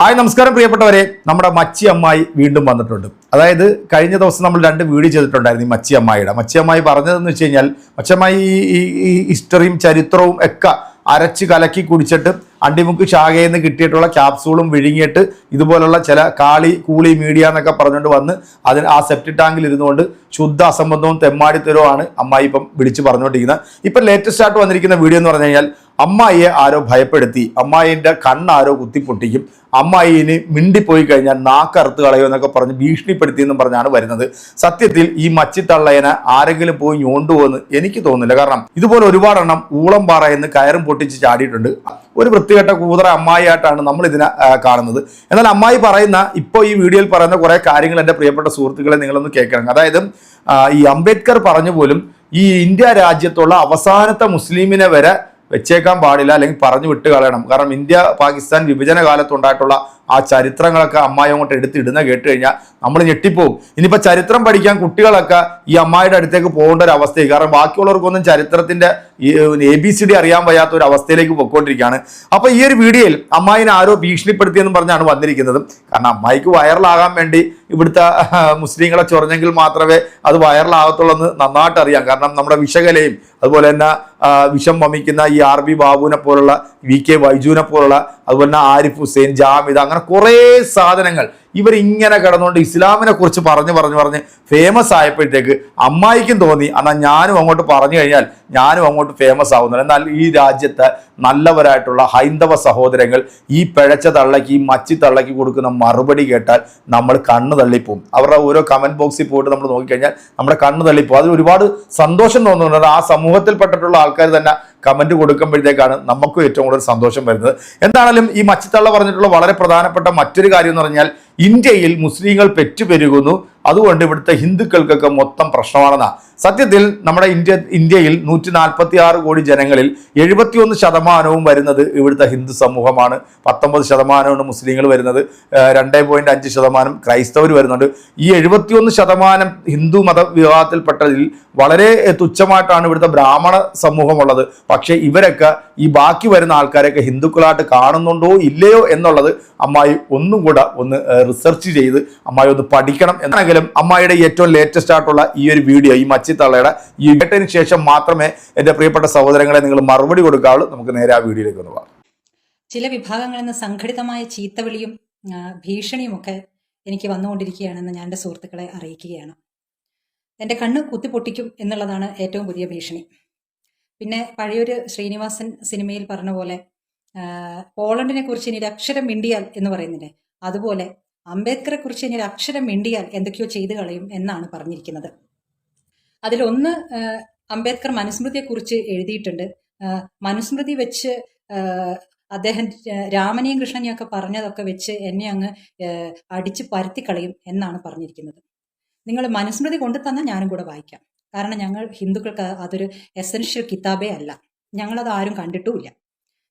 Hi നമസ്കാരം പ്രിയപ്പെട്ടവരെ. നമ്മുടെ മച്ചി അമ്മായി വീണ്ടും വന്നിട്ടുണ്ട്. അതായത് കഴിഞ്ഞ ദിവസം നമ്മൾ രണ്ട് വീഡിയോ ചെയ്തിട്ടുണ്ടായിരുന്നു ഈ മച്ചി അമ്മായിയുടെ. മച്ചി അമ്മായി പറഞ്ഞതെന്ന് വെച്ച് കഴിഞ്ഞാൽ മച്ചമ്മായി ഈ- ഹിസ്റ്ററിയും ചരിത്രവും ഒക്കെ അരച്ച് കലക്കി കുടിച്ചിട്ട് അണ്ടിമുക്ക് ശാഖയിൽ നിന്ന് കിട്ടിയിട്ടുള്ള ക്യാപ്സൂളും വിഴുങ്ങിയിട്ട് ഇതുപോലുള്ള ചില കാളി കൂളി മീഡിയ എന്നൊക്കെ പറഞ്ഞുകൊണ്ട് വന്ന് അതിന് ആ സെപ്റ്റി ടാങ്കിൽ ഇരുന്നുകൊണ്ട് ശുദ്ധ അസംബന്ധവും തെമ്മാടിത്തരവുമാണ് അമ്മായി ഇപ്പം വിളിച്ച് പറഞ്ഞുകൊണ്ടിരിക്കുന്നത്. ഇപ്പം ലേറ്റസ്റ്റ് ആയിട്ട് വന്നിരിക്കുന്ന വീഡിയോ എന്ന് പറഞ്ഞു കഴിഞ്ഞാൽ അമ്മായിയെ ആരോ ഭയപ്പെടുത്തി അമ്മായിന്റെ കണ്ണാരോ കുത്തിപ്പൊട്ടിക്കും അമ്മായിന് മിണ്ടിപ്പോയി കഴിഞ്ഞാൽ നാക്കറുത്ത് കളയോ എന്നൊക്കെ പറഞ്ഞ് ഭീഷണിപ്പെടുത്തി എന്നും പറഞ്ഞാണ് വരുന്നത്. സത്യത്തിൽ ഈ മച്ചിത്തള്ളയനെ ആരെങ്കിലും പോയി ഞോണ്ടുപോകുമെന്ന് എനിക്ക് തോന്നുന്നില്ല. കാരണം ഇതുപോലെ ഒരുപാടെണ്ണം ഊളം പാറ എന്ന് കയറും പൊട്ടിച്ച് ചാടിയിട്ടുണ്ട്. ഒരു വൃത്തികെട്ട കൂതറ അമ്മായിയായിട്ടാണ് നമ്മൾ ഇതിനെ കാണുന്നത്. എന്നാൽ അമ്മായി പറയുന്ന ഇപ്പോൾ ഈ വീഡിയോയിൽ പറയുന്ന കുറേ കാര്യങ്ങൾ എന്റെ പ്രിയപ്പെട്ട സുഹൃത്തുക്കളെ നിങ്ങളൊന്ന് കേൾക്കണം. അതായത് ഈ അംബേദ്കർ പറഞ്ഞു പോലും ഈ ഇന്ത്യ രാജ്യത്തുള്ള അവസാനത്തെ മുസ്ലിമിനെ വരെ വെച്ചേക്കാൻ പാടില്ല അല്ലെങ്കിൽ പറഞ്ഞു വിട്ട് കളയണം കാരണം ഇന്ത്യ പാകിസ്ഥാൻ വിഭജന കാലത്തുണ്ടായിട്ടുള്ള ആ ചരിത്രങ്ങളൊക്കെ അമ്മായി അങ്ങോട്ട് എടുത്തിടുന്ന കേട്ട് കഴിഞ്ഞാൽ നമ്മൾ ഞെട്ടിപ്പോവും. ഇനിയിപ്പോൾ ചരിത്രം പഠിക്കാൻ കുട്ടികളൊക്കെ ഈ അമ്മായിയുടെ അടുത്തേക്ക് പോകേണ്ട ഒരു അവസ്ഥയായി. കാരണം ബാക്കിയുള്ളവർക്കൊന്നും ചരിത്രത്തിന്റെ എ ബി സി ഡി അറിയാൻ വയ്യാത്ത ഒരു അവസ്ഥയിലേക്ക് പൊയ്ക്കൊണ്ടിരിക്കുകയാണ്. അപ്പോൾ ഈ ഒരു വീഡിയോയിൽ അമ്മായിനെ ആരോ ഭീഷണിപ്പെടുത്തിയെന്ന് പറഞ്ഞാണ് വന്നിരിക്കുന്നത്. കാരണം അമ്മായിക്ക് വൈറലാകാൻ വേണ്ടി ഇവിടുത്തെ മുസ്ലിങ്ങളെ ചൊറഞ്ഞെങ്കിൽ മാത്രമേ അത് വൈറലാകത്തുള്ളൂ എന്ന് നന്നായിട്ട് അറിയാം. കാരണം നമ്മുടെ വിഷകലയും അതുപോലെ തന്നെ വിഷം വമിക്കുന്ന ഈ ആർ ബി ബാബുവിനെ പോലുള്ള വി കെ വൈജുവിനെ പോലുള്ള അതുപോലെ തന്നെ ആരിഫ് ഹുസൈൻ ജാമിദ് അങ്ങനെ കുറേ സാധനങ്ങൾ ഇവർ ഇങ്ങനെ കിടന്നുകൊണ്ട് ഇസ്ലാമിനെ കുറിച്ച് പറഞ്ഞു പറഞ്ഞു പറഞ്ഞ് ഫേമസ് ആയപ്പോഴത്തേക്ക് അമ്മായിക്കും തോന്നി. എന്നാൽ ഞാനും അങ്ങോട്ട് പറഞ്ഞു കഴിഞ്ഞാൽ ഞാനും അങ്ങോട്ട് ഫേമസ് ആവുന്നില്ല എന്നാൽ ഈ രാജ്യത്തെ നല്ലവരായിട്ടുള്ള ഹൈന്ദവ സഹോദരങ്ങൾ ഈ പിഴച്ച തള്ളക്ക് ഈ മച്ചി തള്ളക്ക് കൊടുക്കുന്ന മറുപടി കേട്ടാൽ നമ്മൾ കണ്ണു തള്ളിപ്പോവും. അവരുടെ ഓരോ കമന്റ് ബോക്സിൽ പോയിട്ട് നമ്മൾ നോക്കിക്കഴിഞ്ഞാൽ നമ്മുടെ കണ്ണു തള്ളിപ്പോവും. അതിൽ ഒരുപാട് സന്തോഷം തോന്നുന്നുണ്ട്. ആ സമൂഹത്തിൽപ്പെട്ടിട്ടുള്ള ആൾക്കാർ തന്നെ കമന്റ് കൊടുക്കുമ്പോഴത്തേക്കാണ് നമുക്കും ഏറ്റവും കൂടുതൽ സന്തോഷം വരുന്നത്. എന്താണെങ്കിലും ഈ മച്ചിത്തള്ള പറഞ്ഞിട്ടുള്ള വളരെ പ്രധാനപ്പെട്ട മറ്റൊരു കാര്യം എന്ന് പറഞ്ഞാൽ ഇന്ത്യയിൽ മുസ്ലിങ്ങൾ പെറ്റുപെരുകുന്നു. അതുകൊണ്ട് ഇവിടുത്തെ ഹിന്ദുക്കൾക്കൊക്കെ മൊത്തം പ്രശ്നമാണെന്നാ. സത്യത്തിൽ നമ്മുടെ ഇന്ത്യ ഇന്ത്യയിൽ നൂറ്റി നാൽപ്പത്തി ആറ് കോടി ജനങ്ങളിൽ എഴുപത്തിയൊന്ന് ശതമാനവും വരുന്നത് ഇവിടുത്തെ ഹിന്ദു സമൂഹമാണ്. പത്തൊമ്പത് ശതമാനമാണ് മുസ്ലിങ്ങൾ വരുന്നത്. രണ്ടേ പോയിന്റ് അഞ്ച് ശതമാനം ക്രൈസ്തവർ വരുന്നുണ്ട്. ഈ എഴുപത്തിയൊന്ന് ശതമാനം ഹിന്ദു മത വിഭാഗത്തിൽപ്പെട്ടതിൽ വളരെ തുച്ഛമായിട്ടാണ് ഇവിടുത്തെ ബ്രാഹ്മണ സമൂഹമുള്ളത്. പക്ഷേ ഇവരൊക്കെ ഈ ബാക്കി വരുന്ന ആൾക്കാരൊക്കെ ഹിന്ദുക്കളായിട്ട് കാണുന്നുണ്ടോ ഇല്ലയോ എന്നുള്ളത് അമ്മായി ഒന്നും കൂടെ ഒന്ന് റിസർച്ച് ചെയ്ത് അമ്മായി ഒന്ന് പഠിക്കണം. എന്നാണെങ്കിലും അമ്മായിയുടെ ഏറ്റവും ലേറ്റസ്റ്റ് ആയിട്ടുള്ള ഈ ഒരു വീഡിയോ ഈ മച്ചിത്തള്ളയുടെ ഈ വേട്ടതിന് ശേഷം മാത്രമേ എന്റെ പ്രിയപ്പെട്ട സഹോദരങ്ങളെ നിങ്ങൾ മറുപടി കൊടുക്കാവുള്ളൂ. നമുക്ക് നേരെ ആ വീഡിയോയിലേക്ക് ഒന്ന് പോകാം. ചില വിഭാഗങ്ങളിൽ നിന്ന് സംഘടിതമായ ചീത്തവിളിയും ഭീഷണിയും ഭീഷണിയുമൊക്കെ എനിക്ക് വന്നുകൊണ്ടിരിക്കുകയാണെന്ന് ഞാൻ എന്റെ സുഹൃത്തുക്കളെ അറിയിക്കുകയാണ്. എന്റെ കണ്ണ് കുത്തിപ്പൊട്ടിക്കും എന്നുള്ളതാണ് ഏറ്റവും പുതിയ ഭീഷണി. പിന്നെ പഴയൊരു ശ്രീനിവാസൻ സിനിമയിൽ പറഞ്ഞ പോലെ പോളണ്ടിനെ കുറിച്ച് ഇനി അക്ഷരം മിണ്ടിയാൽ എന്ന് പറയുന്നില്ലേ? അതുപോലെ അംബേദ്കറെ കുറിച്ച് ഇനി അക്ഷരം മിണ്ടിയാൽ എന്തൊക്കെയോ ചെയ്തു കളയും എന്നാണ് പറഞ്ഞിരിക്കുന്നത്. അതിലൊന്ന് അംബേദ്കർ അംബേദ്കർ മനുസ്മൃതിയെക്കുറിച്ച് എഴുതിയിട്ടുണ്ട്. മനുസ്മൃതി വെച്ച് അദ്ദേഹം രാമനെയും കൃഷ്ണനെയും ഒക്കെ പറഞ്ഞതൊക്കെ വെച്ച് എന്നെ അങ്ങ് അടിച്ച് പരത്തിക്കളയും എന്നാണ് പറഞ്ഞിരിക്കുന്നത്. നിങ്ങൾ മനുസ്മൃതി കൊണ്ടു തന്നാൽ ഞാനും കൂടെ വായിക്കാം. കാരണം ഞങ്ങൾ ഹിന്ദുക്കൾക്ക് അതൊരു എസൻഷ്യൽ കിതാബേ അല്ല. ഞങ്ങളത് ആരും കണ്ടിട്ടുമില്ല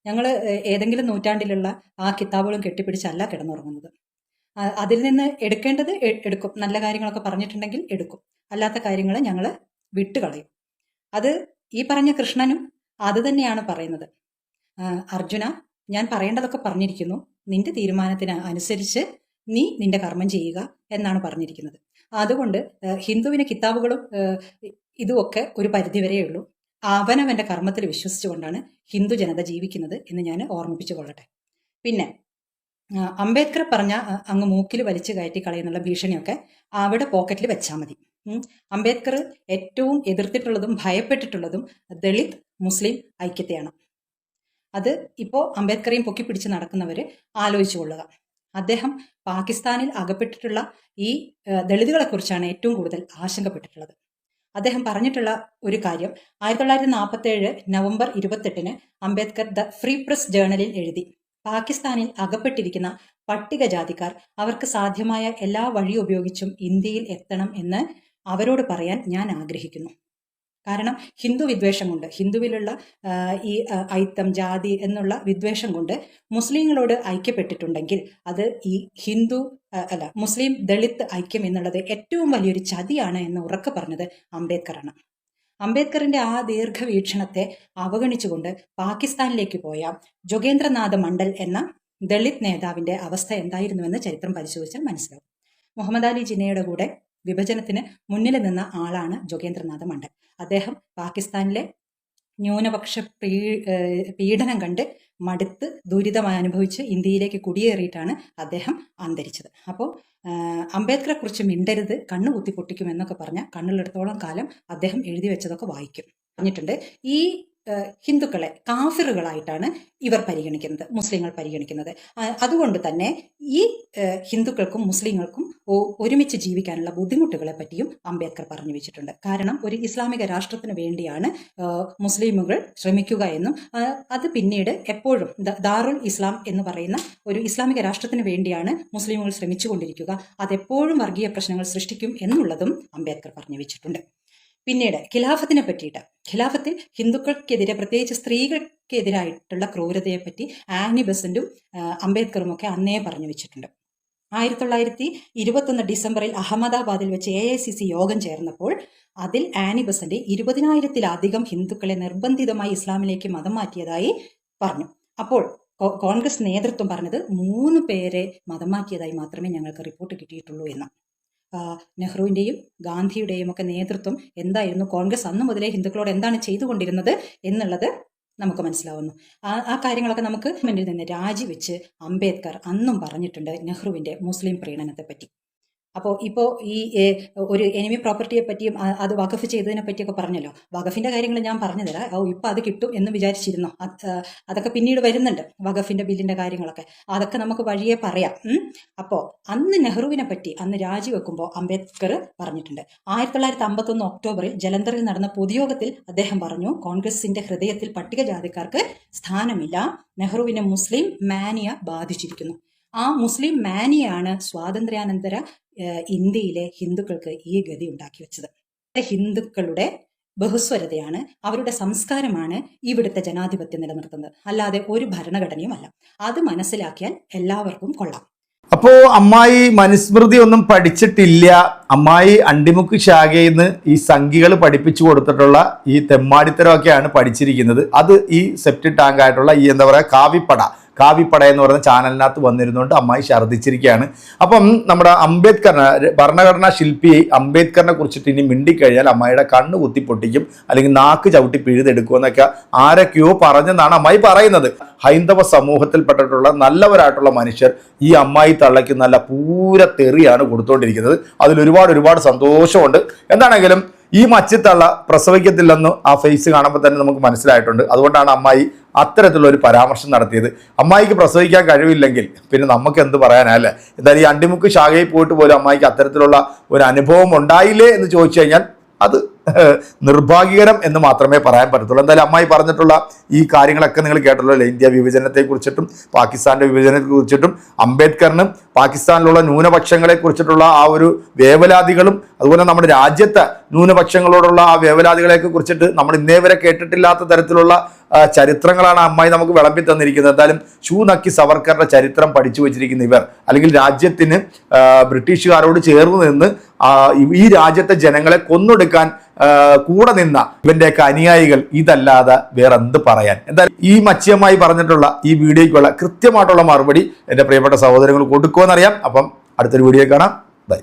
ഞങ്ങൾ ഏതെങ്കിലും നൂറ്റാണ്ടിലുള്ള ആ കിതാബുകളും കെട്ടിപ്പിടിച്ചല്ല കിടന്നുറങ്ങുന്നത്. അതിൽ നിന്ന് എടുക്കേണ്ടത് എടുക്കും. നല്ല കാര്യങ്ങളൊക്കെ പറഞ്ഞിട്ടുണ്ടെങ്കിൽ എടുക്കും. അല്ലാത്ത കാര്യങ്ങൾ ഞങ്ങൾ വിട്ടുകളയും. അത് ഈ പറഞ്ഞ കൃഷ്ണനും അത് തന്നെയാണ് പറയുന്നത്. അർജുന ഞാൻ പറയേണ്ടതൊക്കെ പറഞ്ഞിരിക്കുന്നു. നിന്റെ തീരുമാനത്തിന് അനുസരിച്ച് നീ നിന്റെ കർമ്മം ചെയ്യുക എന്നാണ് പറഞ്ഞിരിക്കുന്നത്. അതുകൊണ്ട് ഹിന്ദുവിന് കിതാബുകളും ഇതുമൊക്കെ ഒരു പരിധിവരേ ഉള്ളൂ. അവനവന്റെ കർമ്മത്തിൽ വിശ്വസിച്ചുകൊണ്ടാണ് ഹിന്ദു ജനത ജീവിക്കുന്നത് എന്ന് ഞാൻ ഓർമ്മിപ്പിച്ചു കൊള്ളട്ടെ പിന്നെ അംബേദ്കർ പറഞ്ഞ അങ്ങ് മൂക്കിൽ വലിച്ചു കയറ്റി കളയുന്നുള്ള ഭീഷണിയൊക്കെ അവിടെ പോക്കറ്റിൽ വെച്ചാൽ മതി. അംബേദ്കർ ഏറ്റവും എതിർത്തിട്ടുള്ളതും ഭയപ്പെട്ടിട്ടുള്ളതും ദളിത് മുസ്ലിം ഐക്യത്തെയാണ്. അത് ഇപ്പോൾ അംബേദ്കറെയും പൊക്കി പിടിച്ച് നടക്കുന്നവർ ആലോചിച്ചു കൊള്ളുക. അദ്ദേഹം പാകിസ്ഥാനിൽ അകപ്പെട്ടിട്ടുള്ള ഈ ദളിതുകളെക്കുറിച്ചാണ് ഏറ്റവും കൂടുതൽ ആശങ്കപ്പെട്ടിട്ടുള്ളത്. അദ്ദേഹം പറഞ്ഞിട്ടുള്ള ഒരു കാര്യം ആയിരത്തി തൊള്ളായിരത്തി നാൽപ്പത്തേഴ് നവംബർ ഇരുപത്തെട്ടിന് അംബേദ്കർ ദ ഫ്രീ പ്രസ് ജേണലിൽ എഴുതി. പാകിസ്ഥാനിൽ അകപ്പെട്ടിരിക്കുന്ന പട്ടികജാതിക്കാർ അവർക്ക് സാധ്യമായ എല്ലാ വഴി ഉപയോഗിച്ചും ഇന്ത്യയിൽ എത്തണം എന്ന് അവരോട് പറയാൻ ഞാൻ ആഗ്രഹിക്കുന്നു. കാരണം ഹിന്ദു വിദ്വേഷം കൊണ്ട് ഹിന്ദുവിലുള്ള ഈ ഐത്തം ജാതി എന്നുള്ള വിദ്വേഷം കൊണ്ട് മുസ്ലിങ്ങളോട് ഐക്യപ്പെട്ടിട്ടുണ്ടെങ്കിൽ അത് ഈ ഹിന്ദു അല്ല മുസ്ലിം ദളിത് ഐക്യം എന്നുള്ളത് ഏറ്റവും വലിയൊരു ചതിയാണ് എന്ന് ഉറക്കെ പറഞ്ഞത് അംബേദ്കറാണ്. അംബേദ്കറിന്റെ ആ ദീർഘവീക്ഷണത്തെ അവഗണിച്ചുകൊണ്ട് പാകിസ്ഥാനിലേക്ക് പോയ ജോഗേന്ദ്രനാഥ് മണ്ഡൽ എന്ന ദളിത് നേതാവിന്റെ അവസ്ഥ എന്തായിരുന്നുവെന്ന് ചരിത്രം പരിശോധിച്ചാൽ മനസ്സിലാവും. മുഹമ്മദ് അലി ജിന്നയുടെ കൂടെ വിഭജനത്തിന് മുന്നിൽ നിന്ന ആളാണ് ജോഗേന്ദ്രനാഥ് മണ്ഡൽ. അദ്ദേഹം പാകിസ്ഥാനിലെ ന്യൂനപക്ഷ പീ പീഡനം കണ്ട് മടുത്ത് ദുരിതം അനുഭവിച്ച് ഇന്ത്യയിലേക്ക് കുടിയേറിയിട്ടാണ് അദ്ദേഹം അന്തരിച്ചത്. അപ്പോൾ അംബേദ്കറെ കുറിച്ച് മിണ്ടരുത് കണ്ണു കുത്തി പൊട്ടിക്കും എന്നൊക്കെ പറഞ്ഞ കണ്ണുള്ളിടത്തോളം കാലം അദ്ദേഹം എഴുതി വെച്ചതൊക്കെ വായിക്കും. പറഞ്ഞിട്ടുണ്ട് ഈ ഹിന്ദുക്കളെ കാഫിറുകളായിട്ടാണ് ഇവർ പരിഗണിക്കുന്നത് മുസ്ലിങ്ങൾ പരിഗണിക്കുന്നത്. അതുകൊണ്ട് തന്നെ ഈ ഹിന്ദുക്കൾക്കും മുസ്ലിങ്ങൾക്കും ഒരുമിച്ച് ജീവിക്കാനുള്ള ബുദ്ധിമുട്ടുകളെ പറ്റിയും അംബേദ്കർ പറഞ്ഞു വെച്ചിട്ടുണ്ട്. കാരണം ഒരു ഇസ്ലാമിക രാഷ്ട്രത്തിന് വേണ്ടിയാണ് മുസ്ലിമുകൾ ശ്രമിക്കുക എന്നും അത് പിന്നീട് എപ്പോഴും ദാറുൽ ഇസ്ലാം എന്ന് പറയുന്ന ഒരു ഇസ്ലാമിക രാഷ്ട്രത്തിന് വേണ്ടിയാണ് മുസ്ലിമുകൾ ശ്രമിച്ചുകൊണ്ടിരിക്കുക. അതെപ്പോഴും വർഗീയ പ്രശ്നങ്ങൾ സൃഷ്ടിക്കും എന്നുള്ളതും അംബേദ്കർ പറഞ്ഞു വെച്ചിട്ടുണ്ട്. പിന്നീട് ഖിലാഫത്തിനെ പറ്റിയിട്ട്. ഖിലാഫത്തിൽ ഹിന്ദുക്കൾക്കെതിരെ പ്രത്യേകിച്ച് സ്ത്രീകൾക്കെതിരായിട്ടുള്ള ക്രൂരതയെപ്പറ്റി ആനി ബസന്റും അംബേദ്കറും ഒക്കെ അന്നേ പറഞ്ഞു വെച്ചിട്ടുണ്ട്. ആയിരത്തി തൊള്ളായിരത്തി ഇരുപത്തൊന്ന് ഡിസംബറിൽ അഹമ്മദാബാദിൽ വെച്ച് എ ഐ സി സി യോഗം ചേർന്നപ്പോൾ അതിൽ ആനിബസന്റെ ഇരുപതിനായിരത്തിലധികം ഹിന്ദുക്കളെ നിർബന്ധിതമായി ഇസ്ലാമിലേക്ക് മതം മാറ്റിയതായി പറഞ്ഞു. അപ്പോൾ കോൺഗ്രസ് നേതൃത്വം പറഞ്ഞത് മൂന്ന് പേരെ മതം മാറ്റിയതായി മാത്രമേ ഞങ്ങൾക്ക് റിപ്പോർട്ട് കിട്ടിയിട്ടുള്ളൂ എന്ന്. നെഹ്റുവിന്റെയും ഗാന്ധിയുടെയും ഒക്കെ നേതൃത്വം എന്തായിരുന്നു? കോൺഗ്രസ് അന്ന് മുതലേ ഹിന്ദുക്കളോട് എന്താണ് ചെയ്തുകൊണ്ടിരുന്നത് എന്നുള്ളത് നമുക്ക് മനസ്സിലാവുന്നു. ആ ആ കാര്യങ്ങളൊക്കെ നമുക്ക് മുന്നിൽ നിന്ന് രാജിവെച്ച് അംബേദ്കർ അന്നും പറഞ്ഞിട്ടുണ്ട് നെഹ്റുവിന്റെ മുസ്ലിം പ്രീണനത്തെ പറ്റി അപ്പോൾ ഇപ്പോൾ ഈ ഒരു എനിമി പ്രോപ്പർട്ടിയെ പറ്റിയും അത് വഖഫ് ചെയ്തതിനെ പറ്റിയൊക്കെ പറഞ്ഞല്ലോ. വഖഫിന്റെ കാര്യങ്ങൾ ഞാൻ പറഞ്ഞു തരാം ഓ ഇപ്പം അത് കിട്ടും എന്ന് വിചാരിച്ചിരുന്നോ. അത്, അതൊക്കെ പിന്നീട് വരുന്നുണ്ട് വഖഫിന്റെ ബില്ലിന്റെ കാര്യങ്ങളൊക്കെ. അതൊക്കെ നമുക്ക് വഴിയെ പറയാം. അപ്പോൾ അന്ന് നെഹ്റുവിനെ പറ്റി അന്ന് രാജിവെക്കുമ്പോൾ അംബേദ്കർ പറഞ്ഞിട്ടുണ്ട്. ആയിരത്തി തൊള്ളായിരത്തി അമ്പത്തൊന്ന് ഒക്ടോബറിൽ ജലന്ധറിൽ നടന്ന പൊതുയോഗത്തിൽ അദ്ദേഹം പറഞ്ഞു കോൺഗ്രസിന്റെ ഹൃദയത്തിൽ പട്ടികജാതിക്കാർക്ക് സ്ഥാനമില്ല. നെഹ്റുവിനെ മുസ്ലിം മാനിയ ബാധിച്ചിരിക്കുന്നു. ആ മുസ്ലിം മാനിയാണ് സ്വാതന്ത്ര്യാനന്തര ഇന്ത്യയിലെ ഹിന്ദുക്കൾക്ക് ഈ ഗതി ഉണ്ടാക്കി വെച്ചത്. ഹിന്ദുക്കളുടെ ബഹുസ്വരതയാണ് അവരുടെ സംസ്കാരമാണ് ഇവിടുത്തെ ജനാധിപത്യം നിലനിർത്തുന്നത്. അല്ലാതെ ഒരു ഭരണഘടനയുമല്ല. അത് മനസ്സിലാക്കിയാൽ എല്ലാവർക്കും കൊള്ളാം. അപ്പോ അമ്മായി മനുസ്മൃതി ഒന്നും പഠിച്ചിട്ടില്ല. അമ്മായി അണ്ടിമുക്ക് ശാഖയിൽ നിന്ന് ഈ സംഖികൾ പഠിപ്പിച്ചു കൊടുത്തിട്ടുള്ള ഈ തെമ്മാടിത്തരമൊക്കെയാണ് പഠിച്ചിരിക്കുന്നത്. അത് ഈ സെപ്റ്റി ടാങ്ക് ആയിട്ടുള്ള ഈ എന്താ പറയുക കാവിപ്പട. കാവിപ്പട എന്ന് പറയുന്ന ചാനലിനകത്ത് വന്നിരുന്നുകൊണ്ട് അമ്മായി ഛർദ്ദിച്ചിരിക്കുകയാണ്. അപ്പം നമ്മുടെ അംബേദ്കറിനെ ഭരണഘടനാ ശില്പി അംബേദ്കറിനെ കുറിച്ചിട്ട് ഇനി മിണ്ടിക്കഴിഞ്ഞാൽ അമ്മായിയുടെ കണ്ണ് കുത്തി പൊട്ടിക്കും അല്ലെങ്കിൽ നാക്ക് ചവിട്ടി പിഴുതെടുക്കുമെന്നൊക്കെ ആരൊക്കെയോ പറഞ്ഞെന്നാണ് അമ്മായി പറയുന്നത്. ഹൈന്ദവ സമൂഹത്തിൽപ്പെട്ടിട്ടുള്ള നല്ലവരായിട്ടുള്ള മനുഷ്യർ ഈ അമ്മായി തള്ളയ്ക്ക് നല്ല പൂര തെറിയാണ് കൊടുത്തുകൊണ്ടിരിക്കുന്നത് അതിൽ ഒരുപാട് ഒരുപാട് സന്തോഷമുണ്ട്. എന്താണെങ്കിലും ഈ മച്ചിത്തള്ള പ്രസവിക്കത്തില്ലെന്ന് ആ ഫേസ് കാണുമ്പോൾ തന്നെ നമുക്ക് മനസ്സിലായിട്ടുണ്ട്. അതുകൊണ്ടാണ് അമ്മായി അത്തരത്തിലുള്ള ഒരു പരാമർശം നടത്തിയത്. അമ്മായിക്ക് പ്രസവിക്കാൻ കഴിവില്ലെങ്കിൽ പിന്നെ നമുക്ക് എന്ത് പറയാനല്ലേ? എന്തായാലും ഈ അണ്ടിമുക്ക് ശാഖയിൽ പോയിട്ട് പോലും അമ്മായിക്ക് അത്തരത്തിലുള്ള ഒരു അനുഭവം ഉണ്ടായില്ലേ എന്ന് ചോദിച്ചു കഴിഞ്ഞാൽ അത് നിർഭാഗ്യകരം എന്ന് മാത്രമേ പറയാൻ പറ്റത്തുള്ളൂ. എന്തായാലും അമ്മായി പറഞ്ഞിട്ടുള്ള ഈ കാര്യങ്ങളൊക്കെ നിങ്ങൾ കേട്ടല്ലോ ഇന്ത്യ വിഭജനത്തെ കുറിച്ചിട്ടും പാകിസ്ഥാന്റെ വിഭജനത്തെ കുറിച്ചിട്ടും അംബേദ്കറിനും പാകിസ്ഥാനിലുള്ള ന്യൂനപക്ഷങ്ങളെ കുറിച്ചിട്ടുള്ള ആ ഒരു വേവലാതികളും അതുപോലെ നമ്മുടെ രാജ്യത്തെ ന്യൂനപക്ഷങ്ങളോടുള്ള ആ വേവലാതികളെയൊക്കെ കുറിച്ചിട്ട് നമ്മൾ ഇന്നേ വരെ കേട്ടിട്ടില്ലാത്ത തരത്തിലുള്ള ചരിത്രങ്ങളാണ് അമ്മായി നമുക്ക് വിളമ്പി തന്നിരിക്കുന്നത്. എന്തായാലും ഷൂ നക്കി സവർക്കറുടെ ചരിത്രം പഠിച്ചു വെച്ചിരിക്കുന്ന ഇവർ അല്ലെങ്കിൽ രാജ്യത്തിന് ബ്രിട്ടീഷുകാരോട് ചേർന്ന് നിന്ന് ഈ- രാജ്യത്തെ ജനങ്ങളെ കൊന്നൊടുക്കാൻ കൂടെ നിന്ന ഇവന്റെയൊക്കെ അനുയായികൾ ഇതല്ലാതെ വേറെ എന്ത് പറയാൻ? എന്തായാലും ഈ മച്ചിയമായി പറഞ്ഞിട്ടുള്ള ഈ വീഡിയോയ്ക്കുള്ള കൃത്യമായിട്ടുള്ള മറുപടി എന്റെ പ്രിയപ്പെട്ട സഹോദരങ്ങൾ കൊടുക്കുമെന്നറിയാം. അപ്പം അടുത്തൊരു വീഡിയോ കാണാം. ബൈ.